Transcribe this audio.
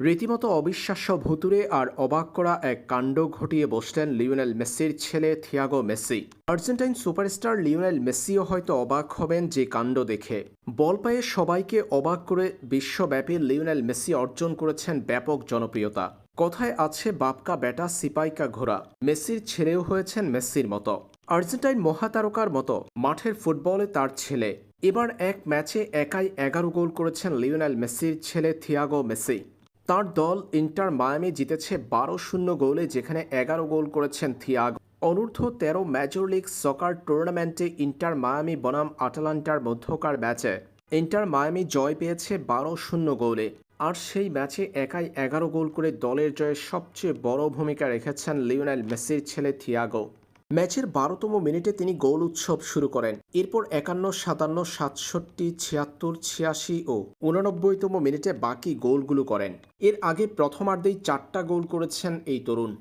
রীতিমতো অবিশ্বাস্য ভুতুরে আর অবাক করা এক কাণ্ড ঘটিয়ে বসলেন লিওনেল মেসির ছেলে Thiago Messi. Argentine superstar Lionel মেসিও হয়তো অবাক হবেন যে কাণ্ড দেখে। বল পায়ে সবাইকে অবাক করে বিশ্বব্যাপী লিওনেল মেসি অর্জন করেছেন ব্যাপক জনপ্রিয়তা। কথায় আছে, বাপকা বেটা সিপাইকা ঘোড়া। মেসির ছেলেও হয়েছেন মেসির মতো। আর্জেন্টাইন মহাতারকার মতো, মাঠের ফুটবলে তার ছেলে। এবার এক ম্যাচে একাই এগারো গোল করেছেন লিওনেল মেসির ছেলে থিয়াগো মেসি। তার দল ইন্টার মায়ামি জিতেছে বারো শূন্য গোলে, যেখানে এগারো গোল করেছেন থিয়াগো। অনূর্ধ্ব তেরো মেজর লিগ সকার টুর্নামেন্টে ইন্টার মায়ামি বনাম আটালান্টার মধ্যকার ম্যাচে। ইন্টার মায়ামি জয় পেয়েছে বারো শূন্য গোলে, আর সেই ম্যাচে একাই এগারো গোল করে দলের জয়ে সবচেয়ে বড় ভূমিকা রেখেছেন লিওনেল মেসির ছেলে থিয়াগো। ম্যাচের বারোতম মিনিটে তিনি গোল উৎসব শুরু করেন। এরপর একান্ন, সাতান্ন, সাতষট্টি, ছিয়াত্তর, ছিয়াশি ও উনানব্বইতম মিনিটে বাকি গোলগুলো করেন। এর আগে প্রথমার্ধেই চারটা গোল করেছেন এই তরুণ।